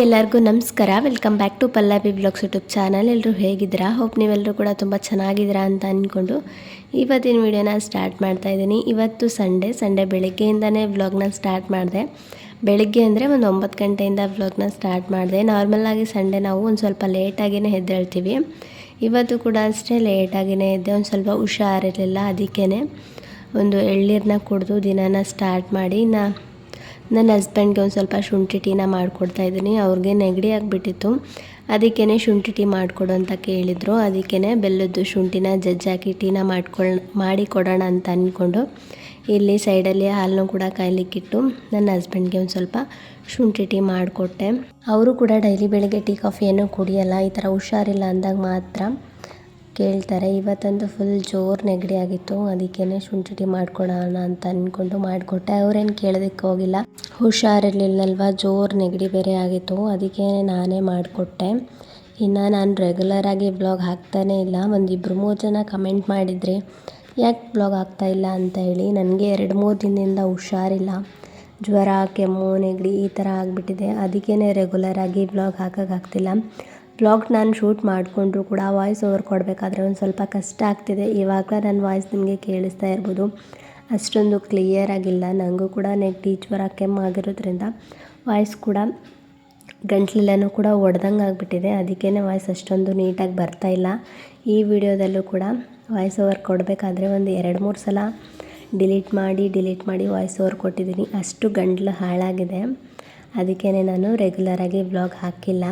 ಎಲ್ಲರಿಗೂ ನಮಸ್ಕಾರ. Welcome back to Pallavi blogs YouTube channel ಎಲ್ಲರೂ ಹೇಗಿದ್ದೀರಾ? ಹೋಪ್ ನೀವೆಲ್ಲರೂ ಕೂಡ ತುಂಬ ಚೆನ್ನಾಗಿದ್ದೀರಾ ಅಂತ ಅಂದ್ಕೊಂಡು ಇವತ್ತಿನ ವಿಡಿಯೋನ ಸ್ಟಾರ್ಟ್ ಮಾಡ್ತಾ ಇದ್ದೀನಿ. ಇವತ್ತು ಸಂಡೇ ಸಂಡೇ ಬೆಳಗ್ಗೆಯಿಂದನೇ ವ್ಲಾಗ್ನ ಸ್ಟಾರ್ಟ್ ಮಾಡಿದೆ. ಬೆಳಗ್ಗೆ ಅಂದರೆ ಒಂದು ಒಂಬತ್ತು ಗಂಟೆಯಿಂದ ವ್ಲಾಗ್ನ ಸ್ಟಾರ್ಟ್ ಮಾಡಿದೆ. ನಾರ್ಮಲಾಗಿ ಸಂಡೇ ನಾವು ಒಂದು ಸ್ವಲ್ಪ ಲೇಟಾಗಿಯೇ ಎದ್ದೇಳ್ತೀವಿ. ಇವತ್ತು ಕೂಡ ಅಷ್ಟೇ ಲೇಟಾಗಿಯೇ ಎದ್ದೆ. ಒಂದು ಸ್ವಲ್ಪ ಹುಷಾರಿರಲಿಲ್ಲ. ಅದಕ್ಕೇ ಒಂದು ಎಳ್ನೀರನ್ನ ಕುಡಿದು ದಿನಾನ ಸ್ಟಾರ್ಟ್ ಮಾಡಿ ನಾ ನನ್ನ ಹಸ್ಬೆಂಡ್ಗೆ ಒಂದು ಸ್ವಲ್ಪ ಶುಂಠಿ ಟೀನ ಮಾಡಿಕೊಡ್ತಾ ಇದ್ದೀನಿ. ಅವ್ರಿಗೆ ನೆಗಡಿ ಆಗಿಬಿಟ್ಟಿತ್ತು. ಅದಕ್ಕೇ ಶುಂಠಿ ಟೀ ಮಾಡಿಕೊಡು ಅಂತ ಕೇಳಿದರು. ಅದಕ್ಕೇ ಬೆಲ್ಲದ್ದು ಶುಂಠಿನ ಜಜ್ಜಾಕಿ ಟೀನ ಮಾಡ್ಕೊಳ್, ಮಾಡಿ ಕೊಡೋಣ ಅಂತ ಅಂದ್ಕೊಂಡು ಇಲ್ಲಿ ಸೈಡಲ್ಲಿ ಹಾಲನ್ನು ಕೂಡ ಕಾಯ್ಲಿಕ್ಕಿಟ್ಟು ನನ್ನ ಹಸ್ಬೆಂಡ್ಗೆ ಒಂದು ಸ್ವಲ್ಪ ಶುಂಠಿ ಟೀ ಮಾಡಿಕೊಟ್ಟೆ. ಅವರು ಕೂಡ ಡೈಲಿ ಬೆಳಗ್ಗೆ ಟೀ ಕಾಫಿ ಏನೂ ಕುಡಿಯಲ್ಲ, ಈ ಥರ ಹುಷಾರಿಲ್ಲ ಅಂದಾಗ ಮಾತ್ರ ಕೇಳ್ತಾರೆ ಇವತ್ತಂತೂ ಫುಲ್ ಜೋರು ನೆಗಡಿ ಆಗಿತ್ತು ಅದಕ್ಕೇ ಶುಂಠಿ ಮಾಡ್ಕೊಡೋಣ ಅಂತ ಅಂದ್ಕೊಂಡು ಮಾಡಿಕೊಟ್ಟೆ. ಅವ್ರೇನು ಕೇಳೋದಕ್ಕೆ ಹೋಗಿಲ್ಲ. ಹುಷಾರಿರ್ಲಿಲ್ಲಲ್ವ ಜೋರು ನೆಗಡಿ ಬೇರೆ ಆಗಿತ್ತು ಅದಕ್ಕೆ ನಾನೇ ಮಾಡಿಕೊಟ್ಟೆ. ಇನ್ನು ನಾನು ರೆಗ್ಯುಲರಾಗಿ ಬ್ಲಾಗ್ ಹಾಕ್ತಾನೇ ಇಲ್ಲ. ಒಂದು ಇಬ್ಬರು ಮೂರು ಜನ ಕಮೆಂಟ್ ಮಾಡಿದ್ರಿ, ಯಾಕೆ ಬ್ಲಾಗ್ ಆಗ್ತಾ ಇಲ್ಲ ಅಂತ ಹೇಳಿ, ನನಗೆ ಎರಡು ಮೂರು ದಿನದಿಂದ ಹುಷಾರಿಲ್ಲ. ಜ್ವರ, ಕೆಮ್ಮು, ನೆಗಡಿ ಈ ಥರ ಆಗಿಬಿಟ್ಟಿದೆ. ಅದಕ್ಕೇ ರೆಗ್ಯುಲರಾಗಿ ಬ್ಲಾಗ್ ಹಾಕೋಕ್ಕಾಗ್ತಿಲ್ಲ ಬ್ಲಾಗ್ ನಾನು ಶೂಟ್ ಮಾಡಿಕೊಂಡ್ರು ಕೂಡ ವಾಯ್ಸ್ ಓವರ್ ಕೊಡಬೇಕಾದ್ರೆ ಒಂದು ಸ್ವಲ್ಪ ಕಷ್ಟ ಆಗ್ತಿದೆ. ಇವಾಗ ನನ್ನ ವಾಯ್ಸ್ ನಿಮಗೆ ಕೇಳಿಸ್ತಾ ಇರ್ಬೋದು. ಅಷ್ಟೊಂದು ಕ್ಲಿಯರ್ ಆಗಿಲ್ಲ. ನನಗೂ ಕೂಡ ನೆಗಡಿ ಜ್ವರ ಕೆಮ್ಮಾಗಿರೋದ್ರಿಂದ ವಾಯ್ಸ್ ಕೂಡ ಗಂಟ್ಲೆಲ್ಲನೂ ಕೂಡ ಒಡೆದಂಗೆ ಆಗಿಬಿಟ್ಟಿದೆ. ಅದಕ್ಕೇ ವಾಯ್ಸ್ ಅಷ್ಟೊಂದು ನೀಟಾಗಿ ಬರ್ತಾ ಇಲ್ಲ. ಈ ವಿಡಿಯೋದಲ್ಲೂ ಕೂಡ ವಾಯ್ಸ್ ಓವರ್ ಕೊಡಬೇಕಾದ್ರೆ ಒಂದು ಎರಡು ಮೂರು ಸಲ ಡಿಲೀಟ್ ಮಾಡಿ ಡಿಲೀಟ್ ಮಾಡಿ ವಾಯ್ಸ್ ಓವರ್ ಕೊಟ್ಟಿದ್ದೀನಿ. ಅಷ್ಟು ಗಂಟ್ಲು ಹಾಳಾಗಿದೆ. ಅದಕ್ಕೇ ನಾನು ರೆಗ್ಯುಲರಾಗಿ ವ್ಲಾಗ್ ಹಾಕಿಲ್ಲ.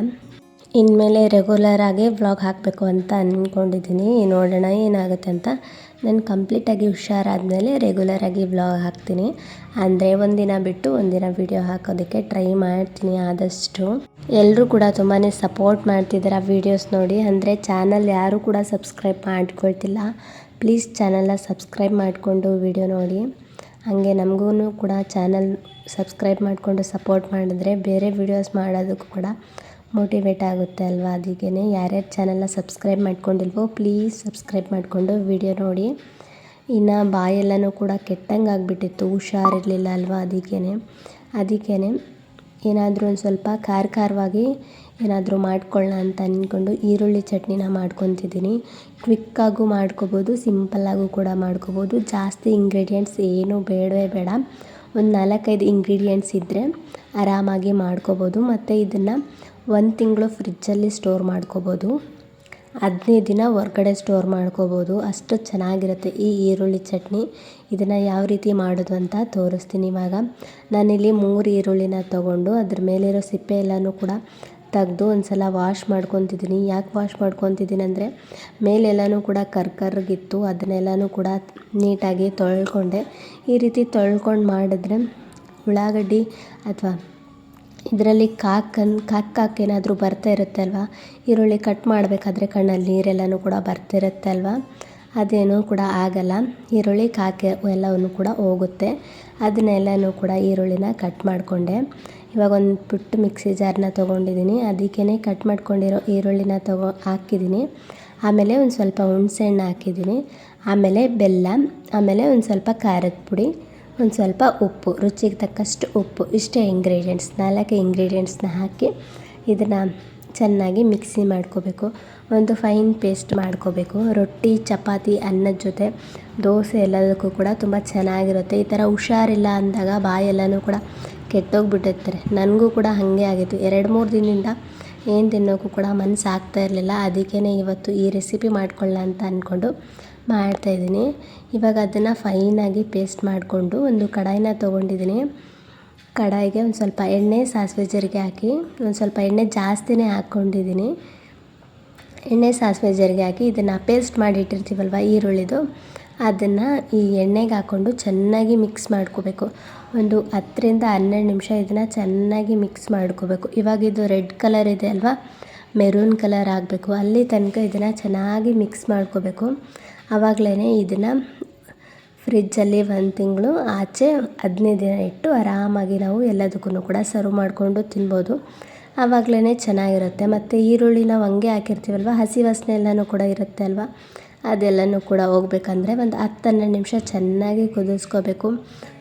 ಇನ್ಮೇಲೆ ರೆಗ್ಯುಲರಾಗಿ ವ್ಲಾಗ್ ಹಾಕಬೇಕು ಅಂತ ಅಂದ್ಕೊಂಡಿದ್ದೀನಿ ನೋಡೋಣ ಏನಾಗುತ್ತೆ ಅಂತ. ನಾನು ಕಂಪ್ಲೀಟಾಗಿ ಹುಷಾರಾದಮೇಲೆ ರೆಗ್ಯುಲರಾಗಿ ವ್ಲಾಗ್ ಹಾಕ್ತೀನಿ. ಅಂದರೆ ಒಂದಿನ ಬಿಟ್ಟು ಒಂದಿನ ವೀಡಿಯೋ ಹಾಕೋದಕ್ಕೆ ಟ್ರೈ ಮಾಡ್ತೀನಿ ಆದಷ್ಟು. ಎಲ್ಲರೂ ಕೂಡ ತುಂಬಾ ಸಪೋರ್ಟ್ ಮಾಡ್ತಿದ್ದಾರೆ ವೀಡಿಯೋಸ್ ನೋಡಿ. ಅಂದರೆ ಚಾನಲ್ ಯಾರೂ ಕೂಡ ಸಬ್ಸ್ಕ್ರೈಬ್ ಮಾಡ್ಕೊಳ್ತಿಲ್ಲ. ಪ್ಲೀಸ್ ಚಾನಲ್ನ ಸಬ್ಸ್ಕ್ರೈಬ್ ಮಾಡಿಕೊಂಡು ವೀಡಿಯೋ ನೋಡಿ. ಹಾಗೆ ನಮಗೂ ಕೂಡ ಚಾನಲ್ ಸಬ್ಸ್ಕ್ರೈಬ್ ಮಾಡಿಕೊಂಡು ಸಪೋರ್ಟ್ ಮಾಡಿದ್ರೆ ಬೇರೆ ವೀಡಿಯೋಸ್ ಮಾಡೋದಕ್ಕೂ ಕೂಡ ಮೋಟಿವೇಟ್ ಆಗುತ್ತೆ ಅಲ್ವಾ ಅದಕ್ಕೇ ಯಾರ್ಯಾರು ಚಾನಲ್ನ ಸಬ್ಸ್ಕ್ರೈಬ್ ಮಾಡ್ಕೊಂಡಿಲ್ವೋ ಪ್ಲೀಸ್ ಸಬ್ಸ್ಕ್ರೈಬ್ ಮಾಡಿಕೊಂಡು ವಿಡಿಯೋ ನೋಡಿ. ಇನ್ನು ಬಾಯೆಲ್ಲನೂ ಕೂಡ ಕೆಟ್ಟಂಗೆ ಆಗಿಬಿಟ್ಟಿತ್ತು, ಹುಷಾರಿರಲಿಲ್ಲ ಅಲ್ವಾ ಅದಕ್ಕೇ ಅದಕ್ಕೇ ಏನಾದರೂ ಒಂದು ಸ್ವಲ್ಪ ಖಾರ ಖಾರವಾಗಿ ಏನಾದರೂ ಮಾಡ್ಕೊಳ್ಳೋಣ ಅಂತ ಅಂದ್ಕೊಂಡು ಈರುಳ್ಳಿ ಚಟ್ನಿನ ಮಾಡ್ಕೊತಿದ್ದೀನಿ. ಕ್ವಿಕ್ಕಾಗೂ ಮಾಡ್ಕೋಬೋದು ಸಿಂಪಲ್ಲಾಗೂ ಕೂಡ ಮಾಡ್ಕೋಬೋದು. ಜಾಸ್ತಿ ಇಂಗ್ರೀಡಿಯೆಂಟ್ಸ್ ಏನೂ ಬೇಡವೇ ಬೇಡ. ಒಂದು ನಾಲ್ಕೈದು ಇಂಗ್ರೀಡಿಯೆಂಟ್ಸ್ ಇದ್ದರೆ ಆರಾಮಾಗಿ ಮಾಡ್ಕೋಬೋದು. ಮತ್ತು ಇದನ್ನು ಒಂದು ತಿಂಗಳು ಫ್ರಿಜ್ಜಲ್ಲಿ ಸ್ಟೋರ್ ಮಾಡ್ಕೋಬೋದು. ಹದಿನೈದು ದಿನ ಹೊರ್ಗಡೆ ಸ್ಟೋರ್ ಮಾಡ್ಕೋಬೋದು. ಅಷ್ಟು ಚೆನ್ನಾಗಿರುತ್ತೆ ಈ ಈರುಳ್ಳಿ ಚಟ್ನಿ. ಇದನ್ನು ಯಾವ ರೀತಿ ಮಾಡೋದು ಅಂತ ತೋರಿಸ್ತೀನಿ ಇವಾಗ. ನಾನಿಲ್ಲಿ ಮೂರು ಈರುಳ್ಳಿನ ತೊಗೊಂಡು ಅದ್ರ ಮೇಲಿರೋ ಸಿಪ್ಪೆ ಎಲ್ಲನೂ ಕೂಡ ತೆಗೆದು ಒಂದು ಸಲ ವಾಶ್ ಮಾಡ್ಕೊತಿದ್ದೀನಿ. ಯಾಕೆ ವಾಶ್ ಮಾಡ್ಕೊತಿದ್ದೀನಿ ಅಂದರೆ ಮೇಲೆಲ್ಲನೂ ಕೂಡ ಕರ್ಕರ್ಗಿತ್ತು. ಅದನ್ನೆಲ್ಲನೂ ಕೂಡ ನೀಟಾಗಿ ತೊಳ್ಕೊಂಡೆ. ಈ ರೀತಿ ತೊಳ್ಕೊಂಡು ಮಾಡಿದ್ರೆ ಉಳ್ಳಾಗಡ್ಡಿ ಅಥವಾ ಇದರಲ್ಲಿ ಕಾಕನ್ ಕಾಕ್ ಕಾಕ್ ಏನಾದರೂ ಬರ್ತಾ ಇರುತ್ತೆ ಅಲ್ವಾ ಈರುಳ್ಳಿ ಕಟ್ ಮಾಡಬೇಕಾದ್ರೆ ಕಣ್ಣಲ್ಲಿ ನೀರೆಲ್ಲನೂ ಕೂಡ ಬರ್ತಿರುತ್ತೆ ಅಲ್ವಾ ಅದೇನೂ ಕೂಡ ಆಗಲ್ಲ. ಈರುಳ್ಳಿ, ಕಾಕೆ ಎಲ್ಲವನ್ನು ಕೂಡ ಹೋಗುತ್ತೆ. ಅದನ್ನೆಲ್ಲನೂ ಕೂಡ ಈರುಳ್ಳಿನ ಕಟ್ ಮಾಡಿಕೊಂಡೆ. ಇವಾಗ ಒಂದು ಪುಟ್ಟ ಮಿಕ್ಸಿ ಜಾರನ್ನ ತೊಗೊಂಡಿದ್ದೀನಿ ಅದಕ್ಕೇ ಕಟ್ ಮಾಡ್ಕೊಂಡಿರೋ ಈರುಳ್ಳಿನ ತಗೋ ಹಾಕಿದ್ದೀನಿ ಆಮೇಲೆ ಒಂದು ಸ್ವಲ್ಪ ಹುಣಸೆಹಣ್ಣು ಹಾಕಿದ್ದೀನಿ ಆಮೇಲೆ ಬೆಲ್ಲ, ಆಮೇಲೆ ಒಂದು ಸ್ವಲ್ಪ ಖಾರದ ಪುಡಿ. ಒಂದು ಸ್ವಲ್ಪ ಉಪ್ಪು, ರುಚಿಗೆ ತಕ್ಕಷ್ಟು ಉಪ್ಪು, ಇಷ್ಟೇ ಇಂಗ್ರೀಡಿಯೆಂಟ್ಸ್ ನಾಲ್ಕು ಇಂಗ್ರೀಡಿಯೆಂಟ್ಸ್ನ ಹಾಕಿ ಇದನ್ನು ಚೆನ್ನಾಗಿ ಮಿಕ್ಸಿ ಮಾಡ್ಕೋಬೇಕು. ಒಂದು ಫೈನ್ ಪೇಸ್ಟ್ ಮಾಡ್ಕೋಬೇಕು. ರೊಟ್ಟಿ, ಚಪಾತಿ, ಅನ್ನದ ಜೊತೆ, ದೋಸೆ ಎಲ್ಲದಕ್ಕೂ ಕೂಡ ತುಂಬ ಚೆನ್ನಾಗಿರುತ್ತೆ. ಈ ಥರ ಹುಷಾರಿಲ್ಲ ಅಂದಾಗ ಬಾಯೆಲ್ಲನೂ ಕೂಡ ಕೆಟ್ಟೋಗ್ಬಿಟ್ಟಿರ್ತಾರೆ. ನನಗೂ ಕೂಡ ಹಾಗೆ ಆಗಿತ್ತು. ಎರಡು, ಮೂರು ದಿನದಿಂದ ಏನು ತಿನ್ನೋಕ್ಕೂ ಕೂಡ ಮನಸ್ಸು ಆಗ್ತಾ ಇರಲಿಲ್ಲ. ಅದಕ್ಕೇ ಇವತ್ತು ಈ ರೆಸಿಪಿ ಮಾಡ್ಕೊಳ್ಳ ಅಂತ ಅಂದ್ಕೊಂಡು ಮಾಡ್ತಾಯಿದ್ದೀನಿ. ಇವಾಗ ಅದನ್ನು ಫೈನಾಗಿ ಪೇಸ್ಟ್ ಮಾಡಿಕೊಂಡು ಒಂದು ಕಡಾಯಿನ ತೊಗೊಂಡಿದ್ದೀನಿ. ಕಡಾಯಿಗೆ ಒಂದು ಸ್ವಲ್ಪ ಎಣ್ಣೆ ಸಾಸಿವೆ ಜರಿಗೆ ಹಾಕಿ, ಒಂದು ಸ್ವಲ್ಪ ಎಣ್ಣೆ ಜಾಸ್ತಿನೇ ಹಾಕ್ಕೊಂಡಿದ್ದೀನಿ. ಎಣ್ಣೆ ಸಾಸಿವೆ ಜರಿಗೆ ಹಾಕಿ ಇದನ್ನು ಪೇಸ್ಟ್ ಮಾಡಿ ಇಟ್ಟಿರ್ತೀವಲ್ವ ಈರುಳ್ಳಿದು, ಅದನ್ನು ಈ ಎಣ್ಣೆಗೆ ಹಾಕ್ಕೊಂಡು ಚೆನ್ನಾಗಿ ಮಿಕ್ಸ್ ಮಾಡ್ಕೋಬೇಕು. ಒಂದು ಹತ್ತರಿಂದ ಹನ್ನೆರಡು ನಿಮಿಷ ಇದನ್ನು ಚೆನ್ನಾಗಿ ಮಿಕ್ಸ್ ಮಾಡ್ಕೋಬೇಕು. ಇವಾಗ ಇದು ರೆಡ್ ಕಲರ್ ಇದೆ ಅಲ್ವಾ? ಮೆರೂನ್ ಕಲರ್ ಆಗಬೇಕು. ಅಲ್ಲಿ ತನಕ ಇದನ್ನು ಚೆನ್ನಾಗಿ ಮಿಕ್ಸ್ ಮಾಡ್ಕೋಬೇಕು. ಆವಾಗಲೇ ಇದನ್ನು ಫ್ರಿಜ್ಜಲ್ಲಿ ಒಂದು ತಿಂಗಳು ಆಚೆ ಹದಿನೈದು ದಿನ ಇಟ್ಟು ಆರಾಮಾಗಿ ನಾವು ಎಲ್ಲದಕ್ಕೂ ಕೂಡ ಸರ್ವ್ ಮಾಡಿಕೊಂಡು ತಿನ್ಬೋದು. ಆವಾಗಲೇ ಚೆನ್ನಾಗಿರುತ್ತೆ. ಮತ್ತು ಈರುಳ್ಳಿ ನಾವು ಹಂಗೆ ಹಾಕಿರ್ತೀವಲ್ವ? ಹಸಿ ವಾಸನೆ ಎಲ್ಲನೂ ಕೂಡ ಇರುತ್ತೆ ಅಲ್ವಾ? ಅದೆಲ್ಲನೂ ಕೂಡ ಹೋಗ್ಬೇಕಂದ್ರೆ ಒಂದು ಹತ್ತು ಹನ್ನೆರಡು ನಿಮಿಷ ಚೆನ್ನಾಗಿ ಕುದಿಸ್ಕೋಬೇಕು.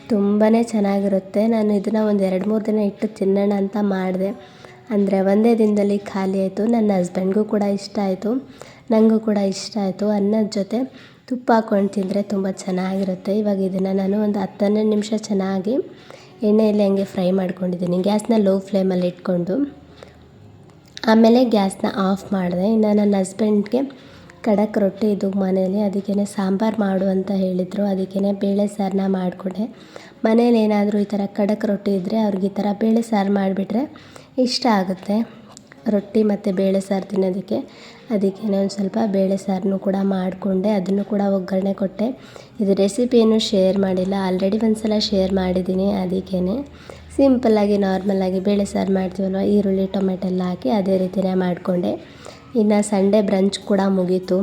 ತುಂಬಾ ಚೆನ್ನಾಗಿರುತ್ತೆ. ನಾನು ಇದನ್ನು ಒಂದು ಎರಡು ಮೂರು ದಿನ ಇಟ್ಟು ತಿನ್ನೋಣ ಅಂತ ಮಾಡಿದೆ. ಅಂದರೆ ಒಂದೇ ದಿನದಲ್ಲಿ ಖಾಲಿ ಆಯಿತು. ನನ್ನ ಹಸ್ಬೆಂಡ್ಗೂ ಕೂಡ ಇಷ್ಟ ಆಯಿತು. ನನಗೂ ಕೂಡ ಇಷ್ಟ ಆಯಿತು. ಅನ್ನದ ಜೊತೆ ತುಪ್ಪ ಹಾಕ್ಕೊಂಡು ತಿಂದರೆ ತುಂಬ ಚೆನ್ನಾಗಿರುತ್ತೆ. ಇವಾಗ ಇದನ್ನು ನಾನು ಒಂದು ಹತ್ತು ಹನ್ನೆರಡು ನಿಮಿಷ ಚೆನ್ನಾಗಿ ಎಣ್ಣೆಯಲ್ಲಿ ಹಂಗೆ ಫ್ರೈ ಮಾಡ್ಕೊಂಡಿದ್ದೀನಿ. ಗ್ಯಾಸ್ನ ಲೋ ಫ್ಲೇಮಲ್ಲಿ ಇಟ್ಕೊಂಡು. ಆಮೇಲೆ ಗ್ಯಾಸ್ನ ಆಫ್ ಮಾಡಿದೆ. ಇನ್ನು ನನ್ನ ಹಸ್ಬೆಂಡ್ಗೆ ಖಡಕ್ ರೊಟ್ಟಿ ಇದು ಮನೇಲಿ ಅದಕ್ಕೇ ಸಾಂಬಾರು ಮಾಡು ಅಂತ ಹೇಳಿದರು. ಅದಕ್ಕೇ ಬೇಳೆ ಸಾರನ್ನ ಮಾಡಿಕೊಡೆ. ಮನೇಲಿ ಏನಾದರೂ ಈ ಥರ ಖಡಕ್ ರೊಟ್ಟಿ ಇದ್ದರೆ ಅವ್ರಿಗೆ ಈ ಥರ ಬೇಳೆ ಸಾರು ಮಾಡಿಬಿಟ್ರೆ ಇಷ್ಟ ಆಗುತ್ತೆ. ರೊಟ್ಟಿ ಮತ್ತು ಬೇಳೆ ಸಾರು ತಿನ್ನೋದಕ್ಕೆ. ಅದಕ್ಕೆ ಒಂದು ಸ್ವಲ್ಪ ಬೇಳೆ ಸಾರನ್ನೂ ಕೂಡ ಮಾಡಿಕೊಂಡೆ. ಅದನ್ನು ಕೂಡ ಒಗ್ಗರಣೆ ಕೊಟ್ಟೆ. ಇದು ರೆಸಿಪಿಯನ್ನು ಶೇರ್ ಮಾಡಿಲ್ಲ. ಆಲ್ರೆಡಿ ಒಂದು ಸಲ ಶೇರ್ ಮಾಡಿದ್ದೀನಿ ಅದಕ್ಕೇ ಸಿಂಪಲ್ಲಾಗಿ ನಾರ್ಮಲಾಗಿ ಬೇಳೆ ಸಾರು ಮಾಡ್ತೀವಲ್ವ? ಈರುಳ್ಳಿ, ಟೊಮೆಟೊ ಎಲ್ಲ ಹಾಕಿ ಅದೇ ರೀತಿಯೇ ಮಾಡಿಕೊಂಡೆ. ಇನ್ನು ಸಂಡೇ ಬ್ರಂಚ್ ಕೂಡ ಮುಗೀತು.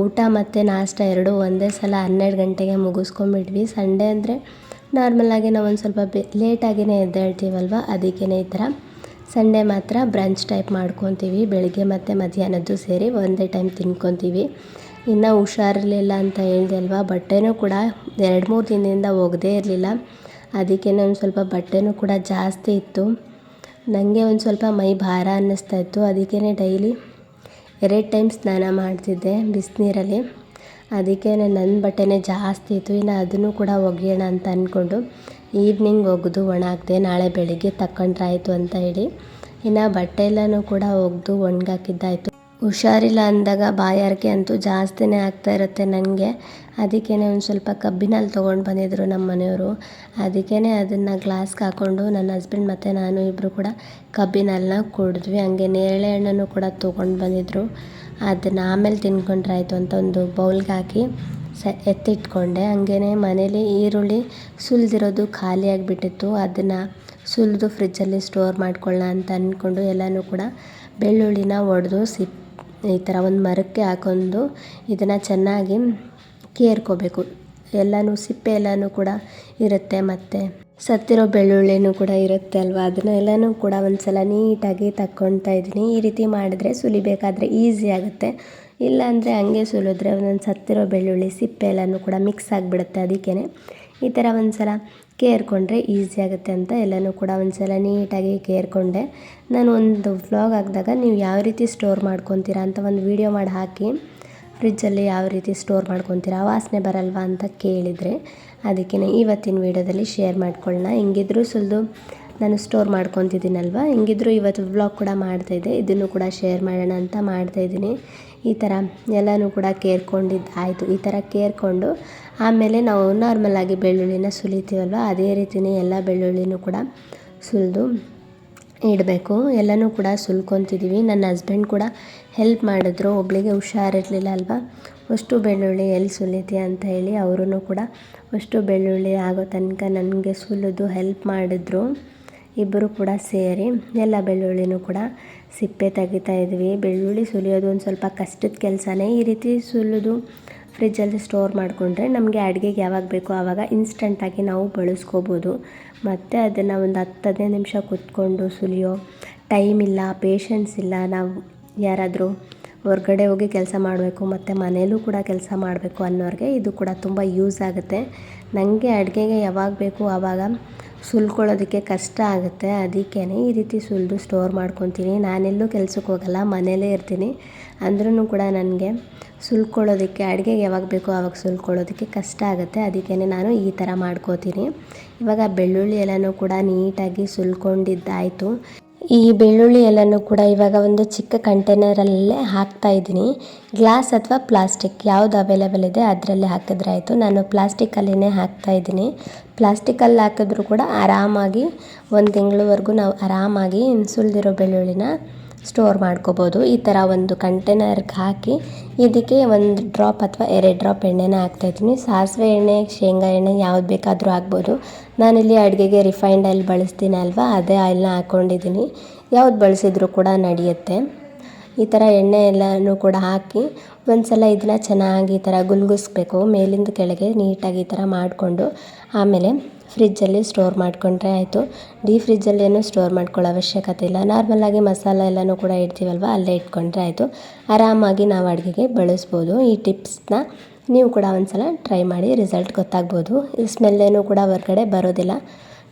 ಊಟ ಮತ್ತು ನಾಷ್ಟ ಎರಡೂ ಒಂದೇ ಸಲ ಹನ್ನೆರಡು ಗಂಟೆಗೆ ಮುಗಿಸ್ಕೊಂಬಿಟ್ವಿ ಸಂಡೇ ಅಂದರೆ ನಾರ್ಮಲಾಗಿ ನಾವು ಒಂದು ಸ್ವಲ್ಪ ಬೆ ಲೇಟಾಗಿಯೇ ಎದ್ದೇಳ್ತೀವಲ್ವ? ಅದಕ್ಕೇ ಈ ಥರ. ಸಂಡೇ ಮಾತ್ರ ಬ್ರಂಚ್ ಟೈಪ್ ಮಾಡ್ಕೊತೀವಿ, ಬೆಳಗ್ಗೆ ಮತ್ತು ಮಧ್ಯಾಹ್ನದ್ದು ಸೇರಿ ಒಂದೇ ಟೈಮ್ ತಿನ್ಕೊತೀವಿ. ಇನ್ನು ಹುಷಾರಿರಲಿಲ್ಲ ಅಂತ ಹೇಳಿದೆ ಅಲ್ವಾ, ಬಟ್ಟೆನೂ ಕೂಡ ಎರಡು ಮೂರು ದಿನದಿಂದ ಒಗೆದೇ ಇರಲಿಲ್ಲ. ಅದಕ್ಕೆ ಒಂದು ಸ್ವಲ್ಪ ಬಟ್ಟೆನೂ ಕೂಡ ಜಾಸ್ತಿ ಇತ್ತು. ನನಗೆ ಒಂದು ಸ್ವಲ್ಪ ಮೈ ಭಾರ ಅನ್ನಿಸ್ತಾ ಇತ್ತು. ಅದಕ್ಕೇ ಡೈಲಿ ಎರಡು ಟೈಮ್ ಸ್ನಾನ ಮಾಡ್ತಿದ್ದೆ ಬಿಸಿನೀರಲ್ಲಿ. ಅದಕ್ಕೆ ನನ್ನ ಬಟ್ಟೆನೇ ಜಾಸ್ತಿ ಇತ್ತು. ಇನ್ನು ಅದನ್ನು ಕೂಡ ಒಗೆಯೋಣ ಅಂತ ಅಂದ್ಕೊಂಡು ಈವ್ನಿಂಗ್ ಒಗೆದು ಒಣ ನಾಳೆ ಬೆಳಿಗ್ಗೆ ತಗೊಂಡ್ರಾಯ್ತು ಅಂತ ಹೇಳಿ. ಇನ್ನು ಬಟ್ಟೆ ಎಲ್ಲನೂ ಕೂಡ ಒಗೆದು, ಒಣಗಾಕಿದ್ದಾಯಿತು. ಹುಷಾರಿಲ್ಲ ಅಂದಾಗ ಬಾಯಾರಿಕೆ ಅಂತೂ ಜಾಸ್ತಿನೇ ಆಗ್ತಾ ಇರುತ್ತೆ ನನಗೆ. ಅದಕ್ಕೇ ಒಂದು ಸ್ವಲ್ಪ ಕಬ್ಬಿನಲ್ಲಿ ತೊಗೊಂಡು ಬಂದಿದ್ದರು ನಮ್ಮ ಮನೆಯವರು. ಅದಕ್ಕೇ ಅದನ್ನು ಗ್ಲಾಸ್ಗೆ ಹಾಕ್ಕೊಂಡು ನನ್ನ ಹಸ್ಬೆಂಡ್ ಮತ್ತು ನಾನು ಇಬ್ಬರು ಕೂಡ ಕಬ್ಬಿನ ಕುಡಿದ್ವಿ. ಹಂಗೆ ನೇರಳೆ ಹಣ್ಣನ್ನು ಕೂಡ ತೊಗೊಂಡು ಬಂದಿದ್ದರು ಅದನ್ನು ಆಮೇಲೆ ತಿನ್ಕೊಂಡ್ರಾಯ್ತು ಅಂತ ಒಂದು ಬೌಲ್ಗೆ ಹಾಕಿ. ಸ, ಎತ್ತಿಟ್ಕೊಂಡೆ. ಹಂಗೇ ಮನೇಲಿ ಈರುಳ್ಳಿ ಸುಲಿದಿರೋದು ಖಾಲಿಯಾಗಿಬಿಟ್ಟಿತ್ತು ಅದನ್ನು ಸುಲಿದು ಫ್ರಿಜ್ಜಲ್ಲಿ ಸ್ಟೋರ್ ಮಾಡ್ಕೊಳ್ಳೋಣ ಅಂತ ಅಂದ್ಕೊಂಡು ಎಲ್ಲನೂ ಕೂಡ ಬೆಳ್ಳುಳ್ಳಿನ ಒಡೆದು ಸಿಪ್, ಈ ಥರ ಒಂದು ಮರಕ್ಕೆ ಹಾಕೊಂಡು ಇದನ್ನು ಚೆನ್ನಾಗಿ ಕೇರ್ಕೋಬೇಕು. ಎಲ್ಲನೂ ಸಿಪ್ಪೆ ಎಲ್ಲನೂ ಕೂಡ ಇರುತ್ತೆ ಮತ್ತು. ಸತ್ತಿರೋ ಬೆಳ್ಳುಳ್ಳಿನೂ ಕೂಡ ಇರುತ್ತೆ ಅಲ್ವಾ? ಅದನ್ನ ಎಲ್ಲನೂ ಕೂಡ ಒಂದ್ಸಲ ನೀಟಾಗಿ ತಕ್ಕೊಳ್ತಾ ಇದ್ದೀನಿ. ಈ ರೀತಿ ಮಾಡಿದ್ರೆ ಸುಲಿಬೇಕಾದ್ರೆ ಈಸಿ ಆಗುತ್ತೆ. ಇಲ್ಲಾಂದರೆ ಹಂಗೆ ಸುಲಿದ್ರೆ ಒಂದೊಂದು ಸತ್ತಿರೋ ಬೆಳ್ಳುಳ್ಳಿ, ಸಿಪ್ಪೆ ಎಲ್ಲನೂ ಕೂಡ ಮಿಕ್ಸ್ ಆಗಿಬಿಡುತ್ತೆ ಅದಕ್ಕೇ ಈ ಥರ ಒಂದು ಸಲ ಕೇರ್ಕೊಂಡ್ರೆ ಈಸಿ ಆಗುತ್ತೆ ಅಂತ ಎಲ್ಲನೂ ಕೂಡ ಒಂದು ಸಲ ನೀಟಾಗಿ ಕೇರ್ಕೊಂಡೆ. ನಾನು ಒಂದು ವ್ಲಾಗ್ ಹಾಕಿದಾಗ ನೀವು ಯಾವ ರೀತಿ ಸ್ಟೋರ್ ಮಾಡ್ಕೊತೀರಾ ಅಂತ ಒಂದು ವೀಡಿಯೋ ಮಾಡಿ ಹಾಕಿ. ಫ್ರಿಜ್ಜಲ್ಲಿ ಯಾವ ರೀತಿ ಸ್ಟೋರ್ ಮಾಡ್ಕೊತೀರಾ, ವಾಸನೆ ಬರಲ್ವಾ ಅಂತ ಕೇಳಿದರೆ ಅದಕ್ಕೇ ಇವತ್ತಿನ ವೀಡಿಯೋದಲ್ಲಿ ಶೇರ್ ಮಾಡ್ಕೊಳ್ಳೋಣ. ಹೆಂಗಿದ್ರೂ ಸುಲಿದು ನಾನು ಸ್ಟೋರ್ ಮಾಡ್ಕೊತಿದ್ದೀನಲ್ವ, ಹೆಂಗಿದ್ರೂ ಇವತ್ತು ವ್ಲಾಗ್ ಕೂಡ ಮಾಡ್ತಾಯಿದ್ದೆ ಇದನ್ನು ಕೂಡ ಶೇರ್ ಮಾಡೋಣ ಅಂತ ಮಾಡ್ತಾಯಿದ್ದೀನಿ ಈ ಥರ ಎಲ್ಲನೂ ಕೂಡ ಕೇರ್ಕೊಂಡಿದ್ದು, ಆಯಿತು, ಈ ಥರ ಕೇರ್ಕೊಂಡು ಆಮೇಲೆ ನಾವು ನಾರ್ಮಲಾಗಿ ಬೆಳ್ಳುಳ್ಳಿನ ಸುಲಿತೀವಲ್ವ, ಅದೇ ರೀತಿಯೇ ಎಲ್ಲ ಬೆಳ್ಳುಳ್ಳಿನೂ ಕೂಡ ಸುಲಿದು ಇಡಬೇಕು ಎಲ್ಲನೂ ಕೂಡ ಸುಲ್ಕೊತಿದ್ದೀವಿ ನನ್ನ ಹಸ್ಬೆಂಡ್ ಕೂಡ ಹೆಲ್ಪ್ ಮಾಡಿದ್ರು. ಒಬ್ಬಳಿಗೆ ಹುಷಾರಿರಲಿಲ್ಲ ಅಲ್ವಾ? ಅಷ್ಟು ಬೆಳ್ಳುಳ್ಳಿ ಎಲ್ಲಿ ಸುಲಿತೀಯ ಅಂತ ಹೇಳಿ ಅವರೂ ಕೂಡ ಅಷ್ಟು ಬೆಳ್ಳುಳ್ಳಿ ಆಗೋ ತನಕ ನನಗೆ ಸುಲಿದು ಹೆಲ್ಪ್ ಮಾಡಿದ್ರು. ಇಬ್ಬರು ಕೂಡ ಸೇರಿ ಎಲ್ಲ ಬೆಳ್ಳುಳ್ಳಿನೂ ಕೂಡ ಸಿಪ್ಪೆ ತೆಗಿತಾ ಇದ್ವಿ. ಬೆಳ್ಳುಳ್ಳಿ ಸುಲಿಯೋದು ಒಂದು ಸ್ವಲ್ಪ ಕಷ್ಟದ ಕೆಲಸನೇ. ಈ ರೀತಿ ಸುಲಿದು ಫ್ರಿಜ್ಜಲ್ಲಿ ಸ್ಟೋರ್ ಮಾಡಿಕೊಂಡ್ರೆ ನಮಗೆ ಅಡುಗೆಗೆ ಯಾವಾಗ ಬೇಕೋ ಆವಾಗ ಇನ್ಸ್ಟಂಟಾಗಿ ನಾವು ಬಳಸ್ಕೋಬೋದು. ಮತ್ತು ಅದನ್ನು ಒಂದು ಹತ್ತು ಹದಿನೈದು ನಿಮಿಷ ಕುತ್ಕೊಂಡು ಸುಲಿಯೋ ಟೈಮ್ ಇಲ್ಲ ಪೇಷನ್ಸ್ ಇಲ್ಲ, ನಾವು ಯಾರಾದರೂ ಹೊರ್ಗಡೆ ಹೋಗಿ ಕೆಲಸ ಮಾಡಬೇಕು, ಮತ್ತು ಮನೆಯಲ್ಲೂ ಕೂಡ ಕೆಲಸ ಮಾಡಬೇಕು ಅನ್ನೋರಿಗೆ ಇದು ಕೂಡ ತುಂಬ ಯೂಸ್ ಆಗುತ್ತೆ. ನನಗೆ ಅಡುಗೆಗೆ ಯಾವಾಗ ಬೇಕು ಆವಾಗ ಸುಲ್ಕೊಳ್ಳೋದಕ್ಕೆ ಕಷ್ಟ ಆಗುತ್ತೆ. ಅದಕ್ಕೇ ಈ ರೀತಿ ಸುಲಿದು ಸ್ಟೋರ್ ಮಾಡ್ಕೊತೀನಿ. ನಾನೆಲ್ಲೂ ಕೆಲಸಕ್ಕೆ ಹೋಗಲ್ಲ ಮನೇಲೇ ಇರ್ತೀನಿ. ಅಂದ್ರೂ ಕೂಡ ನನಗೆ ಸುಲ್ಕೊಳ್ಳೋದಕ್ಕೆ, ಅಡುಗೆಗೆ ಯಾವಾಗ ಬೇಕೋ ಆವಾಗ ಸುಲ್ಕೊಳ್ಳೋದಕ್ಕೆ ಕಷ್ಟ ಆಗುತ್ತೆ. ಅದಕ್ಕೇ ನಾನು ಈ ಥರ ಮಾಡ್ಕೋತೀನಿ. ಇವಾಗ ಬೆಳ್ಳುಳ್ಳಿ ಎಲ್ಲನೂ ಕೂಡ ನೀಟಾಗಿ ಸುಲ್ಕೊಂಡಿದ್ದಾಯಿತು. ಈ ಬೆಳ್ಳುಳ್ಳಿ ಎಲ್ಲನೂ ಕೂಡ ಇವಾಗ ಒಂದು ಚಿಕ್ಕ ಕಂಟೈನರಲ್ಲೇ ಹಾಕ್ತಾ ಇದ್ದೀನಿ. ಗ್ಲಾಸ್ ಅಥವಾ ಪ್ಲಾಸ್ಟಿಕ್ ಯಾವುದು ಅವೈಲೇಬಲ್ ಇದೆ ಅದರಲ್ಲಿ ಹಾಕಿದ್ರೆ ಆಯಿತು. ನಾನು ಪ್ಲಾಸ್ಟಿಕಲ್ಲೇ ಹಾಕ್ತಾ ಇದ್ದೀನಿ. ಪ್ಲಾಸ್ಟಿಕಲ್ಲಿ ಹಾಕಿದ್ರೂ ಕೂಡ ಆರಾಮಾಗಿ ಒಂದು ತಿಂಗಳವರೆಗೂ ನಾವು ಆರಾಮಾಗಿ ಸುಲಿದಿರೋ ಬೆಳ್ಳುಳ್ಳಿನ ಸ್ಟೋರ್ ಮಾಡ್ಕೋಬೋದು. ಈ ಥರ ಒಂದು ಕಂಟೈನರ್ಗೆ ಹಾಕಿ ಇದಕ್ಕೆ ಒಂದು ಡ್ರಾಪ್ ಅಥವಾ ಎರಡು ಡ್ರಾಪ್ ಎಣ್ಣೆನ ಹಾಕ್ತಾಯಿದ್ದೀನಿ ಸಾಸಿವೆ ಎಣ್ಣೆ, ಶೇಂಗಾ ಎಣ್ಣೆ ಯಾವ್ದು ಬೇಕಾದರೂ ಹಾಕ್ಬೋದು. ನಾನಿಲ್ಲಿ ಅಡುಗೆಗೆ ರಿಫೈನ್ಡ್ ಆಯಿಲ್ ಬಳಸ್ತೀನಿ ಅಲ್ವಾ? ಅದೇ ಆಯಿಲ್ನ ಹಾಕ್ಕೊಂಡಿದ್ದೀನಿ ಯಾವ್ದು ಬಳಸಿದ್ರು ಕೂಡ ನಡೆಯುತ್ತೆ. ಈ ಥರ ಎಣ್ಣೆ ಎಲ್ಲನೂ ಕೂಡ ಹಾಕಿ ಒಂದು ಸಲ ಇದನ್ನ ಚೆನ್ನಾಗಿ ಈ ಥರ ಗುಲ್ಗಿಸ್ಬೇಕು. ಮೇಲಿಂದ ಕೆಳಗೆ ನೀಟಾಗಿ ಈ ಥರ ಮಾಡಿಕೊಂಡು ಆಮೇಲೆ ಫ್ರಿಜ್ಜಲ್ಲಿ ಸ್ಟೋರ್ ಮಾಡಿಕೊಂಡ್ರೆ ಆಯಿತು. ಡೀ ಫ್ರಿಜ್ಜಲ್ಲೇನು ಸ್ಟೋರ್ ಮಾಡ್ಕೊಳ್ಳೋ ಅವಶ್ಯಕತೆ ಇಲ್ಲ. ನಾರ್ಮಲಾಗಿ ಮಸಾಲ ಎಲ್ಲನೂ ಕೂಡ ಇಡ್ತೀವಲ್ವ? ಅಲ್ಲೇ ಇಟ್ಕೊಂಡ್ರೆ ಆಯಿತು. ಆರಾಮಾಗಿ ನಾವು ಅಡುಗೆಗೆ ಬಳಸ್ಬೋದು. ಈ ಟಿಪ್ಸ್ನ ನೀವು ಕೂಡ ಒಂದು ಸಲ ಟ್ರೈ ಮಾಡಿ ರಿಸಲ್ಟ್ ಗೊತ್ತಾಗ್ಬೋದು. ಸ್ಮೆಲ್ಲೇನೂ ಕೂಡ ಹೊರ್ಗಡೆ ಬರೋದಿಲ್ಲ.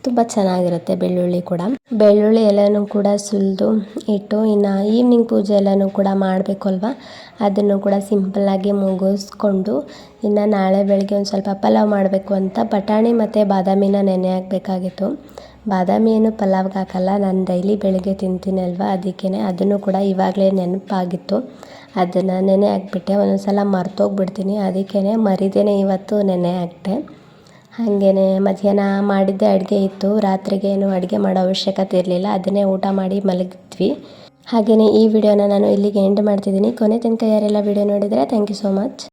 ತುಂಬ ಚೆನ್ನಾಗಿರುತ್ತೆ ಬೆಳ್ಳುಳ್ಳಿ ಕೂಡ. ಬೆಳ್ಳುಳ್ಳಿ ಎಲ್ಲನೂ ಕೂಡ ಸುಲಿದು ಇಟ್ಟು, ಇನ್ನು ಈವ್ನಿಂಗ್ ಪೂಜೆ ಎಲ್ಲನೂ ಕೂಡ ಮಾಡಬೇಕು ಅಲ್ವಾ ಅದನ್ನು ಕೂಡ ಸಿಂಪಲ್ಲಾಗಿ ಮುಗಿಸ್ಕೊಂಡು, ಇನ್ನು ನಾಳೆ ಬೆಳಗ್ಗೆ ಒಂದು ಸ್ವಲ್ಪ ಪಲಾವ್ ಮಾಡಬೇಕು ಅಂತ ಬಟಾಣಿ ಮತ್ತು ಬಾದಾಮಿನ ನೆನೆ ಹಾಕಬೇಕಾಗಿತ್ತು. ಬಾದಾಮಿ ಏನು ಪಲಾವ್ಗೆ ಹಾಕಲ್ಲ, ನಾನು ಡೈಲಿ ಬೆಳಗ್ಗೆ ತಿಂತೀನಿ ಅಲ್ವಾ? ಅದಕ್ಕೇ ಅದನ್ನು ಕೂಡ ಇವಾಗಲೇ ನೆನಪಾಗಿತ್ತು. ಅದನ್ನು ನೆನೆ ಹಾಕ್ಬಿಟ್ಟೆ ಒಂದೊಂದು ಸಲ ಮರ್ತೋಗ್ಬಿಡ್ತೀನಿ. ಅದಕ್ಕೇ ಮರಿದೇನೆ ಇವತ್ತು ನೆನೆ ಹಾಕ್ತೆ ಹಾಗೆಯೇ ಮಧ್ಯಾಹ್ನ ಮಾಡಿದ್ದೆ ಅಡುಗೆ ಇತ್ತು, ರಾತ್ರಿಗೆ ಏನು ಅಡುಗೆ ಮಾಡೋ ಅವಶ್ಯಕತೆ ಇರಲಿಲ್ಲ, ಅದನ್ನೇ ಊಟ ಮಾಡಿ ಮಲಗಿದ್ವಿ. ಹಾಗೆಯೇ ಈ ವಿಡಿಯೋನ ನಾನು ಇಲ್ಲಿಗೆ ಎಂಡ್ ಮಾಡ್ತಿದ್ದೀನಿ. ಕೊನೆ ತನಕ ಯಾರೆಲ್ಲ ವಿಡಿಯೋ ನೋಡಿದರೆ ಥ್ಯಾಂಕ್ ಯು ಸೋ ಮಚ್